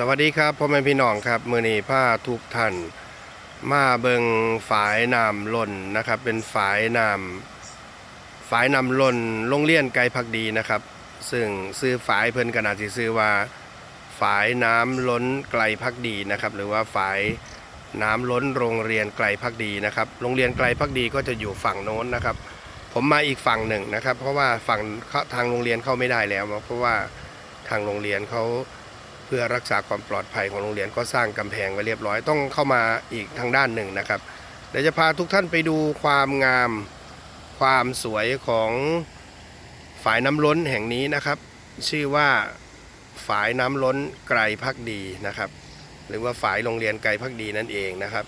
สวัสดีครับพ่อแม่พี่น้องครับมือนี้ผ้าทุกท่านมาเบิงฝายน้ำล่นนะครับ เป็นฝายน้ำฝายน้ำล่นโรงเรียนไกลพักดีนะครับ ซึ่งซื้อฝายเพิ่นขนาดที่ซื้อว่าฝายน้ำล้นไกลพักดีนะครับ หรือว่าฝายน้ำล้นโรงเรียนไกลพักดีนะครับโรงเรียนไกลพักดีก็จะอยู่ฝั่งโน้นนะครับ ผมมาอีกฝั่งหนึ่งนะครับ เพราะว่าฝั่งทางโรงเรียนเข้าไม่ได้แล้ว เพราะว่าทางโรงเรียนเขา เพื่อรักษาความปลอดภัยของโรงเรียนก็สร้างกำแพงไว้เรียบร้อยต้องเข้ามาอีกทางด้านหนึ่งนะครับเดี๋ยวจะพาทุกท่านไปดูความงามความสวยของฝายน้ำล้นแห่งนี้นะครับ ชื่อว่าฝายน้ำล้นไกลพักดีนะครับ หรือว่าฝายโรงเรียนไกลพักดีนั่นเองนะครับ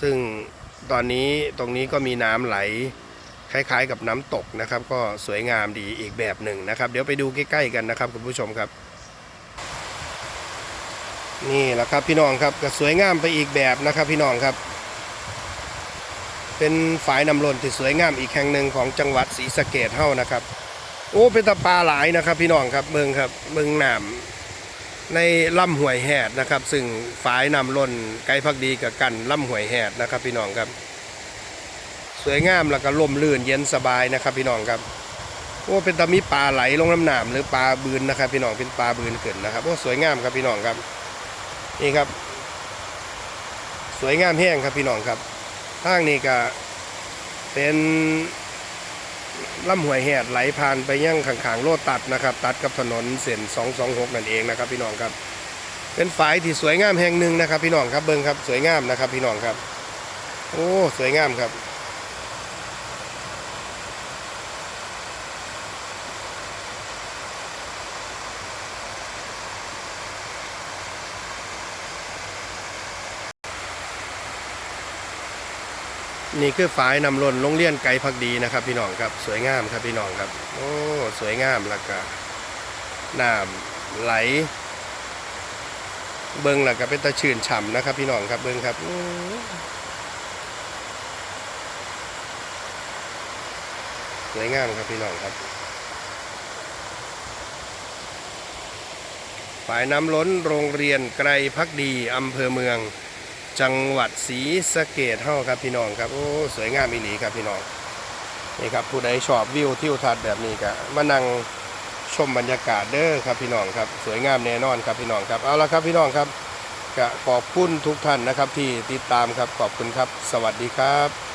ซึ่งตอนนี้ตรงนี้ก็มีน้ำไหลคล้าย ๆ กับน้ำตกนะครับ ก็สวยงามดีอีกแบบหนึ่งนะครับ เดี๋ยวไปดูใกล้ๆกันนะครับคุณผู้ชมครับ นี่แหละครับพี่น้องครับก็สวยงามไปอีกแบบนะครับพี่น้องครับ เป็นฝายนำลนที่สวยงามอีกแห่งหนึ่งของจังหวัดศรีสะเกดเฮ้านะครับ โอ้เป็นตะปลาหลายนะครับ พี่น้องครับเมืองครับเมืองน้ำในลำห้วยแหดนะครับ ซึ่งฝายนำล้นไกลพักดีกับกันลำห้วยแหดนะครับ พี่น้องครับ สวยงามแล้วก็ลมลื่นเย็นสบายนะครับ พี่น้องครับโอ้เป็นตะมีปลาไหลลงน้ำหนามหรือปลาบืนนะครับ พี่น้องเป็นปลาบืนขึ้นนะครับโอ้สวยงามครับพี่น้องครับ นี่ครับ สวยงามแห้งครับพี่น้องครับทางนี้ก็เป็นลำห้วยแหดไหลผ่านไปยังขางๆโลดตัดนะครับ ตัดกับถนนเส้น226นั่นเองนะครับ พี่น้องครับ เป็นฝายที่สวยงามแห่งหนึ่งนะครับ พี่น้องครับเบิ้งครับสวยงามนะครับ พี่น้องครับ โอ้สวยงามครับ นี่คือฝายนำล้นโรงเรียนไกลพักดีนะครับ พี่น้องครับสวยงามครับพี่น้องครับ โอ้สวยงามแล้วก็น้ำไหล เบิ้งแล้วก็เป็นตะชื่นฉ่ำนะครับ พี่น้องครับเบิ้งครับสวยงามครับพี่น้องครับฝายน้ำล้นโรงเรียนไกลพักดีอำเภอเมือง จังหวัดศรีสะเกดเฮาครับพี่น้องครับโอ้สวยงามอีหลีครับพี่น้องนี่ครับผู้ใดชอบวิวทิวทัศน์แบบนี้ก็มานั่งชมบรรยากาศเด้อครับพี่น้องครับสวยงามแน่นอนครับพี่น้องครับเอาละครับพี่น้องครับก็ขอบคุณทุกท่านนะครับที่ติดตามครับขอบคุณครับ สวัสดีครับ